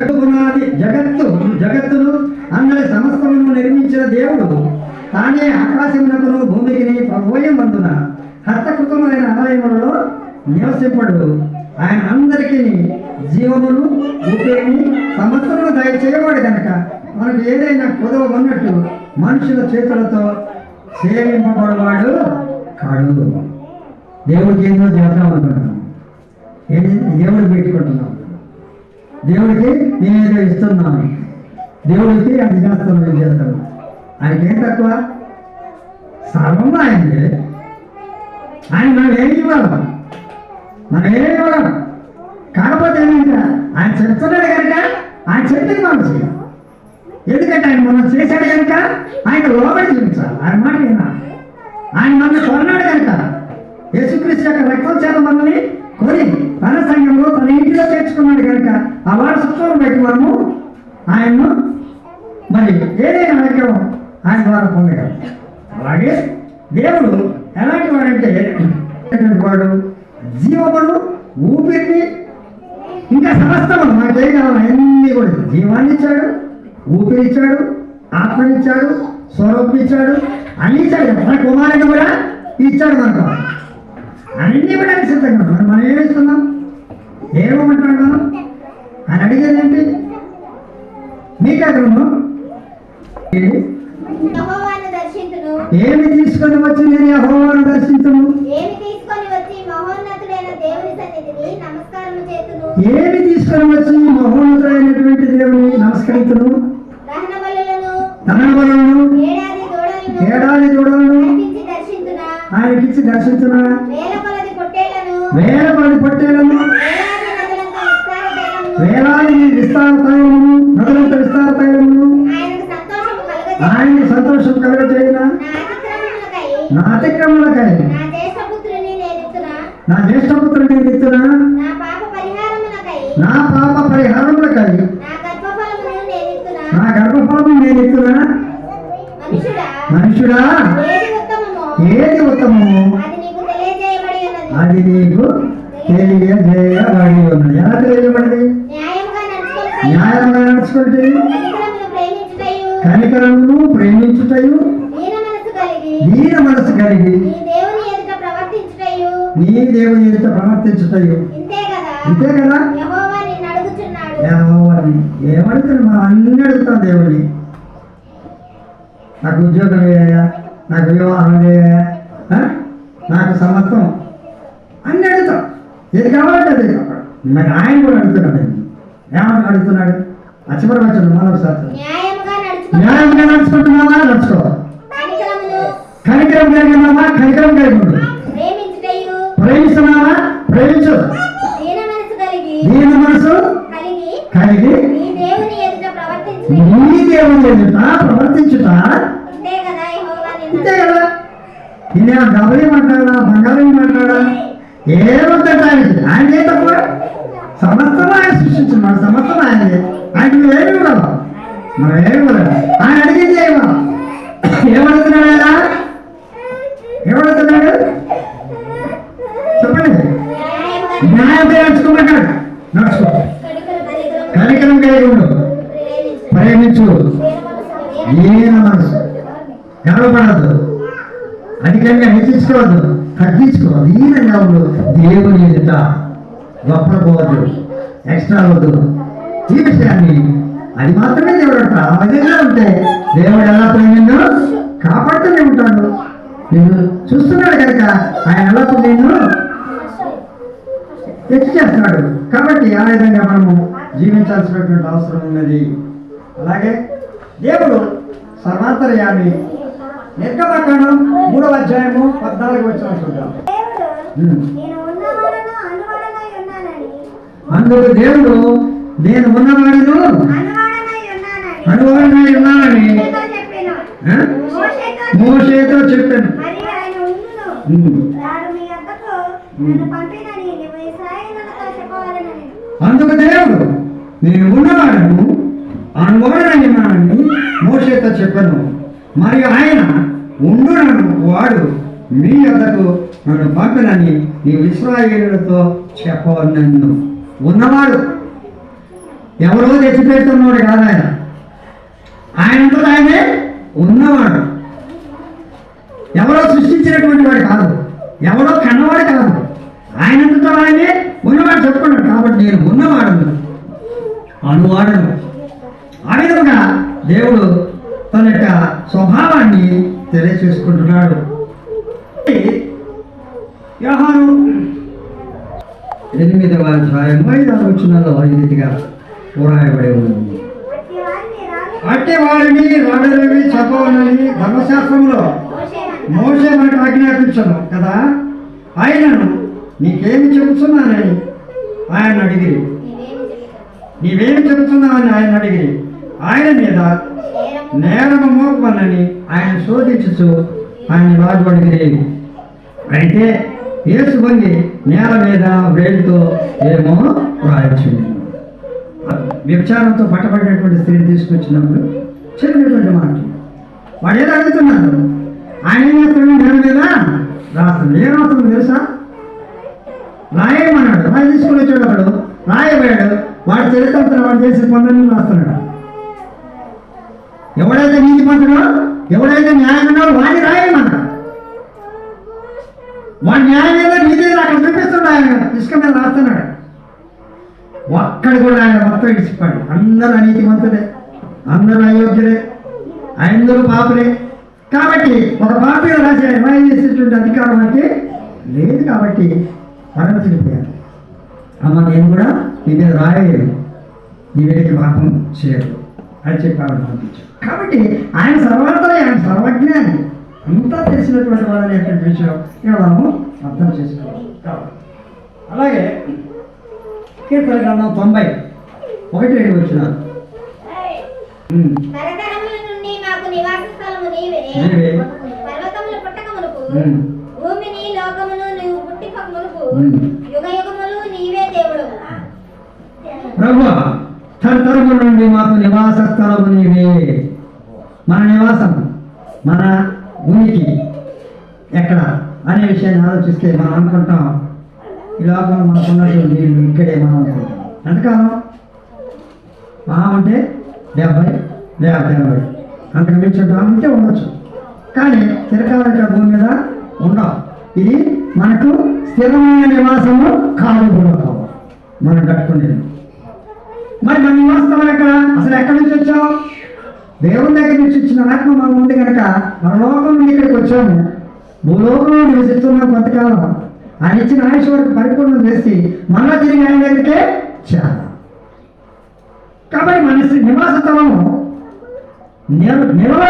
జగత్తునాది జగత్తు జగత్తును అందరి సమస్తమును నిర్మించిన దేవుడు. తానే ఆకాశమునకును భూమికిని అందున హస్తకృతమైన ఆలయములలో నివసింపడు. ఆయన అందరికీ జీవమును ఊపిరిని సమస్తమును దయచేయవాడు కనుక మనకు ఏదైనా కుదవ ఉన్నట్టు మనుషుల చేతులతో సేవింపబడవాడు కాడు. దేవుడికి ఏందో చేద్దాం అనుకుంటున్నాం ఏంటి దేవుడికి పెట్టుకుంటున్నాం దేవుడికి నేనేదో ఇస్తున్నాను. దేవుడికి అది చేస్తాను ఏం చేస్తాను ఆయనకి ఏం తక్కువ? సర్వం ఆయనది ఆయన మనం ఏమి ఇవ్వాలి? మనం ఏం ఇవ్వాలి? కాకపోతే ఏంటంటే ఆయన చెప్తున్నాడు కనుక ఆయన చెప్పింది మనం చేయాలి. ఎందుకంటే ఆయన మనం చేశాడు కనుక ఆయన లోబడి చూపించాలి ఆయన మాట ఆయన మనల్ని కొన్నాడు కనుక యేసుక్రీస్తు యొక్క రక్తం చేత మనల్ని కొని తన సంఘంలో తన ఇంటిలో తెచ్చుకున్నాడు కనుక ఆ వారసత్వం బట్టి మనము ఆయన్ను మరి ఏదైనా వాక్యం ఆయన ద్వారా పొందగలం. అలాగే దేవుడు ఎలాంటి వాడంటే వాడు? జీవమును ఊపిరిని ఇంకా సమస్తము మనకేం కావాలి అన్నీ కూడా జీవాన్ని ఇచ్చాడు ఊపిరిచ్చాడు ఆత్మనిచ్చాడు స్వరూపం ఇచ్చాడు అన్ని ఇచ్చాడు మన కుమారుని కూడా ఇచ్చాడు మనకు. అన్ని కూడా ఆయన సిద్ధంగా ఉన్నాడు. మరి మనం ఏమి ఇస్తున్నాం ఏమంటాడు మనం? ఆయన అడిగేది ఏంటి? యెహోవాను దర్శించును. ఏమి తీసుకొని వచ్చి నేను యెహోవాను దర్శించును? ఏమి తీసుకొని వచ్చి మహోన్నతుడైనటువంటి దేవుని నమస్కరించును? సంతోషం కలుగజేయన? నా అతిక్రమములకై నా నా జ్యేష్ఠపుత్రుని ఎత్తున? నా పాప పరిహారములకై. నా గర్భఫలము నేను ఎత్తున? మనుషుడా ఏది ఉత్తమము? అది నీకు తెలియజేయబడి ఉన్నది. ఎలా తెలియజేయబడింది? నడుచుకొని న్యాయంగా నడుచుకుంటే. కనికరమును ప్రేమించుటయు? దీన మనసు కలిగి. నీ దేవుని ఎదుట ప్రవర్తించుటయు. ఇంతే కదా? ఏమడుగుతాడు? మనం అన్ని అడుగుతాం దేవుని. నాకు ఉద్యోగం వేయ నాకు వివాహం వేయ నాకు సమత్వం. అన్ని అడుగుతాం ఏది కావాలంటే అది కావాలి మరి ఆయన కూడా అడుగుతున్నాడు. ఏమని అడుగుతున్నాడు? అచ్చిమర వచ్చాడు మరొకసారి న్యాయముగా నడుచుకో న్యాయంగా నడుచుకుంటున్నావా నడుచుకో. కనికరమును కనికరం కలిగినావా కనికరం కలిగి ఉండు ప్రేమిస్తున్నావా? ప్రేమించు. దీన మనసు కలిగి కలిగి కలిగి నీ దేవుని ఎదుట ప్రవర్తించుట. అంతే కదా ఈయన డబ్బులు ఏమంటాడా బంగారం ఏమంటాడా ఏమంటాడు ఆయనకి. ఆయన ఏ తక్కువ సమస్తం ఆయన సృష్టించున్నాడు సమస్తం ఆయనది ఆయనకి. నువ్వు ఏమి ఆయన అడిగింది ఏమో. ఏమడుతున్నాడు ఆయన? ఏమడుతున్నాడు చెప్పండి. న్యాయముగా న్యాయంగా నడుచుకోమన్నాడు నడుచుకో. కలికలం కలిగి ఉండు. ప్రేమించు. ప్రేమించు మనసు. గర్వపడద్దు. అధికంగా హెచ్చించుకోవద్దు తగ్గించుకోవద్దు దీనంగా ఉండు. దేవుని ఎదుట గొప్పపోవద్దు ఎక్స్ట్రా వద్దు. ఈ విషయాన్ని అది మాత్రమే దేవుడు విధంగా ఉంటే దేవుడు ఎల్లప్పుడూ నిన్ను కాపాడుతూనే ఉంటాడు. నిన్ను చూస్తున్నాడు కనుక ఆయన ఎల్లప్పుడూ నిన్ను హెచ్చు చేస్తున్నాడు. కాబట్టి ఆ విధంగా మనము జీవించాల్సినటువంటి అవసరం ఉన్నది. అలాగే దేవుడు సర్వాంతర్యాన్ని నిర్గమకాండం మూడవ అధ్యాయము పద్నాలుగు వచ్చిన చూద్దాం. అందుకు దేవుడు నేను ఉన్నవాడును ఉన్నానని మోషేతో చెప్పెను. అందుకు దేవుడు నేను ఉన్నవాడను ఉన్నానని మోషేతో చెప్పాను. మరియు ఆయన ఉండునను వాడు మీ వద్దకు నన్ను పంపినని నీ ఇస్రాయేలులతో చెప్పవన్నను ఉన్నవాడు. ఎవరో తెచ్చిపెడుతున్నవాడు కాదు ఆయన. ఆయనంతటా ఆయనే ఉన్నవాడు. ఎవరో సృష్టించినటువంటి వాడు కాదు. ఎవరో కన్నవాడు కాదు. ఆయనంతటా ఆయనే ఉన్నవాడు చెప్పుకున్నాడు. కాబట్టి నేను ఉన్నవాడు అనువాడను. ఆ విధంగా దేవుడు తన యొక్క స్వభావాన్ని తెలియచేసుకుంటున్నాడు. వ్యవహారం ఎనిమిదవ అధ్యాయం ఐదవ వచనాల్లో ఈ రీతిగా పోరాయబడి ఉంది. అట్టి వారిని రాడరవి చదవాలని ధర్మశాస్త్రంలో మోసే మనకు ఆజ్ఞాపించను కదా? ఆయనను నీకేమి చెబుతున్నానని ఆయన అడిగిరి. నీవేమి చెబుతున్నావని ఆయన అడిగిరి. ఆయన మీద నేరము మోపనని ఆయన శోధించుచు ఆయన రాజు అడిగిరి. అయితే యేసు నేల మీద వేలుతో ఏమో రాయించింది వ్యభిచారంతో పట్టబడినటువంటి స్త్రీని తీసుకొచ్చినప్పుడు చెప్పినటువంటి మాట వాడు ఏదో అడుగుతున్నాడు. ఆయన ఏం చేస్తున్నాడు? నేను లేదా? రాస్తుంది ఏం రాస్తుంది తెలుసా? రాయమన్నాడు. రాయి తీసుకుని వచ్చాడు వాడు రాయబోయాడు. వాడు చరిత్ర వాడు చేసే పనులను రాస్తున్నాడు. ఎవడైతే నీతి పంతుడో ఎవడైతే న్యాయం వాడిని రాయమన్నాడు. వాడి న్యాయం ఏదో నీతి అక్కడ చూపిస్తున్నాడు ఆయన. ఇసుక మీద రాస్తున్నాడు. ఒక్కడు కూడా ఆయన మొత్తం ఇడిచిపోయాడు అందరూ అనీతిమంతుడే అందరూ అయోగ్యులే అందరూ పాపలే? కాబట్టి ఒక పాపి రాసి రాయి చేసేటువంటి అధికారం అంటే లేదు కాబట్టి పరమ చనిపోయారు అమ్మ నేను కూడా ఇదే రాయలేదు ఈ వీడికి పాపం చేయరు అని చెప్పి ఆవిడ పంపించాడు కాబట్టి ఆయన సర్వాంతరే ఆయన సర్వజ్ఞాని. అంతా తెలిసినటువంటి వాడు అనేటువంటి విషయం ఇక్కడ మనము అర్థం చేసుకోవాలి కాబట్టి అలాగే కీర్తన గ్రంథం తొంభై. ఒకటి రెండు వచ్చిన. భూమిని లోకమును నీవు మునుపు. యుగ యుగములు నీవే దేవుడు ప్రభు నుండి మాకు నివాస స్థలము నీవే. మన నివాసం మన ఉనికి ఎక్కడ? అనే విషయాన్ని ఆలోచిస్తే మనం అనుకుంటాం ఈ లోకంలో మనకు ఉన్నటువంటి ఇక్కడే మనం అనుకుంటాం ఎంతకాలం మహా అంటే డెబ్బై లేకపోతే ఎనభై. అంతకు మించి అంటే ఉండొచ్చు. కానీ చిరకాలం భూమి మీద ఉండవు. ఇది మనకు స్థిరమైన నివాసము కాదు కూడా మనం కట్టుకునేది. మరి మన నివాసం ఎక్కడ? అసలు ఎక్కడి నుంచి వచ్చావు? దేవుని దగ్గర నుంచి ఇచ్చిన ఆత్మ మనం ఉంది కనుక మన లోకం నుండి ఇక్కడికి వచ్చాము. భూలోకంలో నివసిస్తున్నాం కొంతకాలం. ఆయన ఇచ్చిన ఆయుష్ వరకు పరిపూర్ణం చేసి మళ్ళా తిరిగి ఆయన దగ్గరికే చాలా కాబట్టి మన నివాస స్థలము నిల నిలవ